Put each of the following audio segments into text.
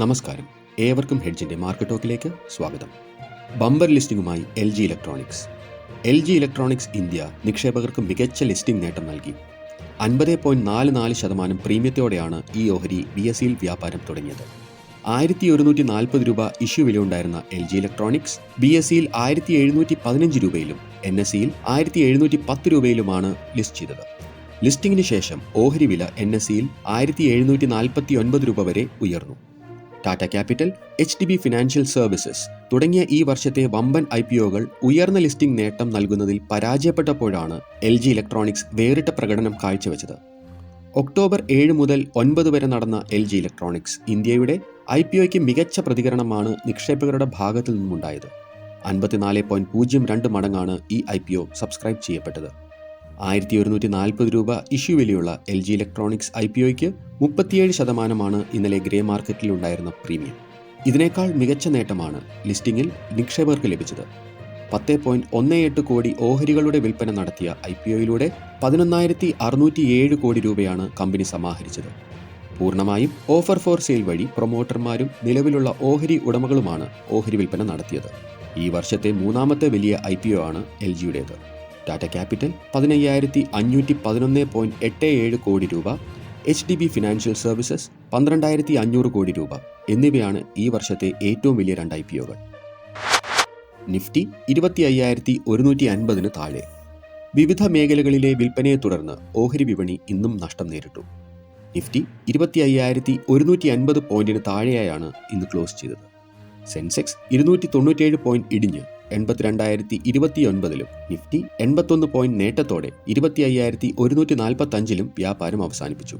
നമസ്കാരം. ഏവർക്കും ഹെഡ്ജിന്റെ മാർക്കറ്റ് ടോക്കിലേക്ക് സ്വാഗതം. Bumper ലിസ്റ്റിംഗുമായി L G electronics. L G electronics India നിക്ഷേപകർക്ക് മികച്ച ലിസ്റ്റിംഗ് നേട്ടം നൽകി. അൻപത് പോയിന്റ് നാല് നാല് ശതമാനം പ്രീമിയത്തോടെയാണ് ഈ ഓഹരി ബി എസ് സിയിൽ വ്യാപാരം തുടങ്ങിയത്. ആയിരത്തി ഒരുന്നൂറ്റി നാൽപ്പത് രൂപ issue വിലയുണ്ടായിരുന്ന L G Electronics B S സിയിൽ ആയിരത്തി എഴുന്നൂറ്റി പതിനഞ്ച് രൂപയിലും എൻ എസ് സിയിൽ ആയിരത്തി എഴുന്നൂറ്റി പത്ത് രൂപയിലുമാണ് ലിസ്റ്റ് ചെയ്തത്. ലിസ്റ്റിംഗിന് ശേഷം ഓഹരി വില എൻ എസ് സിയിൽ ആയിരത്തി എഴുന്നൂറ്റി നാൽപ്പത്തി ഒൻപത് രൂപ വരെ ഉയർന്നു. Tata Capital H D B Financial Services തുടങ്ങിയ ഈ വർഷത്തെ വമ്പൻ ഐ പി ഒകൾ ഉയർന്ന ലിസ്റ്റിംഗ് നേട്ടം നൽകുന്നതിൽ പരാജയപ്പെട്ടപ്പോഴാണ് എൽ ജി ഇലക്ട്രോണിക്സ് വേറിട്ട പ്രകടനം കാഴ്ചവെച്ചത്. ഒക്ടോബർ ഏഴ് മുതൽ ഒൻപത് വരെ നടന്ന എൽ ജി ഇലക്ട്രോണിക്സ് ഇന്ത്യയുടെ ഐ പി ഒയ്ക്ക് മികച്ച പ്രതികരണമാണ് നിക്ഷേപകരുടെ ഭാഗത്തു നിന്നുണ്ടായത് അൻപത്തിനാല് പോയിന്റ് പൂജ്യം രണ്ട് മടങ്ങാണ് ഈ ഐ പി ഒ സബ്സ്ക്രൈബ് ചെയ്യപ്പെട്ടത്. ആയിരത്തി ഒരുന്നൂറ്റി നാൽപ്പത് രൂപ ഇഷ്യൂ വിലയുള്ള L G Electronics I P ഒയ്ക്ക് മുപ്പത്തിയേഴ് ശതമാനമാണ് ഇന്നലെ ഗ്രേ മാർക്കറ്റിൽ ഉണ്ടായിരുന്ന പ്രീമിയം. ഇതിനേക്കാൾ മികച്ച നേട്ടമാണ് ലിസ്റ്റിംഗിൽ നിക്ഷേപകർക്ക് ലഭിച്ചത്. പത്ത് പോയിന്റ് ഒന്ന് എട്ട് കോടി ഓഹരികളുടെ വിൽപ്പന നടത്തിയ ഐ പി ഒയിലൂടെ പതിനൊന്നായിരത്തി അറുന്നൂറ്റി ഏഴ് കോടി രൂപയാണ് കമ്പനി സമാഹരിച്ചത്. പൂർണമായും ഓഫർ ഫോർ സെയിൽ വഴി പ്രൊമോട്ടർമാരും നിലവിലുള്ള ഓഹരി ഉടമകളുമാണ് ഓഹരി വിൽപ്പന നടത്തിയത്. ഈ വർഷത്തെ മൂന്നാമത്തെ വലിയ ഐ പി ഒ ആണ് എൽ ജിയുടേത്. ടാറ്റ ക്യാപിറ്റൽ പതിനയ്യായിരത്തി അഞ്ഞൂറ്റി പതിനൊന്ന് പോയിന്റ് എട്ട് ഏഴ് കോടി രൂപ H D B Financial Services പന്ത്രണ്ടായിരത്തി അഞ്ഞൂറ് കോടി രൂപ എന്നിവയാണ് ഈ വർഷത്തെ ഏറ്റവും വലിയ രണ്ട് ഐ പി ഒകൾ. നിഫ്റ്റി ഇരുപത്തി അയ്യായിരത്തി ഒരുന്നൂറ്റി അൻപതിന് താഴെ. വിവിധ മേഖലകളിലെ വിൽപ്പനയെ തുടർന്ന് ഓഹരി വിപണി ഇന്നും നഷ്ടം നേരിട്ടു. നിഫ്റ്റി ഇരുപത്തി അയ്യായിരത്തി ഒരുന്നൂറ്റി അൻപത് പോയിന്റിന് താഴെയായാണ് ഇന്ന് ക്ലോസ് ചെയ്തത്. സെൻസെക്സ് ഇരുന്നൂറ്റി തൊണ്ണൂറ്റേഴ് പോയിന്റ് ഇടിഞ്ഞ്. എൺപത്തിരണ്ടായിരത്തി ഇരുപത്തിയൊൻപതിലും നിഫ്റ്റി എൺപത്തൊന്ന് പോയിന്റ് നേട്ടത്തോടെ ഇരുപത്തി അയ്യായിരത്തി ഒരുന്നൂറ്റി നാൽപ്പത്തി അഞ്ചിലും വ്യാപാരം അവസാനിപ്പിച്ചു.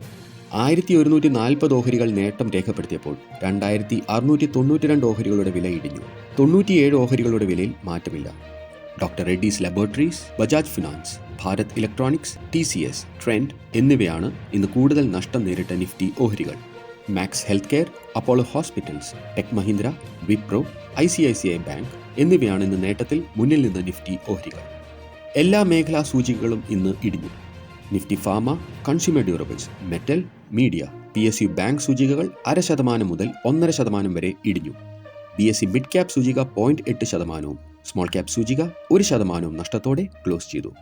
ആയിരത്തി ഒരുന്നൂറ്റി നാൽപ്പത് ഓഹരികൾ നേട്ടം രേഖപ്പെടുത്തിയപ്പോൾ രണ്ടായിരത്തി അറുന്നൂറ്റി തൊണ്ണൂറ്റിരണ്ട് ഓഹരികളുടെ വില ഇടിഞ്ഞു. തൊണ്ണൂറ്റിയേഴ് ഓഹരികളുടെ വിലയിൽ മാറ്റമില്ല. Doctor Reddy's Laboratories Bajaj Finance Bharat Electronics T C S Trent എന്നിവയാണ് ഇന്ന് കൂടുതൽ നഷ്ടം നേരിട്ട നിഫ്റ്റി ഓഹരികൾ. Max Healthcare Apollo Hospitals Tech Mahindra Wipro I C I C I Bank എന്നിവയാണ് ഇന്ന് നേട്ടത്തിൽ മുന്നിൽ നിന്ന് നിഫ്റ്റി ഓഹരികൾ. എല്ലാ മേഖലാ സൂചികകളും ഇന്ന് ഇടിഞ്ഞു. Nifty pharma consumer durables metal media P S U bank സൂചികകൾ അര ശതമാനം മുതൽ ഒന്നര ശതമാനം വരെ ഇടിഞ്ഞു. B S C mid cap സൂചിക പോയിന്റ് എട്ട് ശതമാനവും സ്മോൾ ക്യാപ് സൂചിക ഒരു ശതമാനവും നഷ്ടത്തോടെ ക്ലോസ് ചെയ്തു.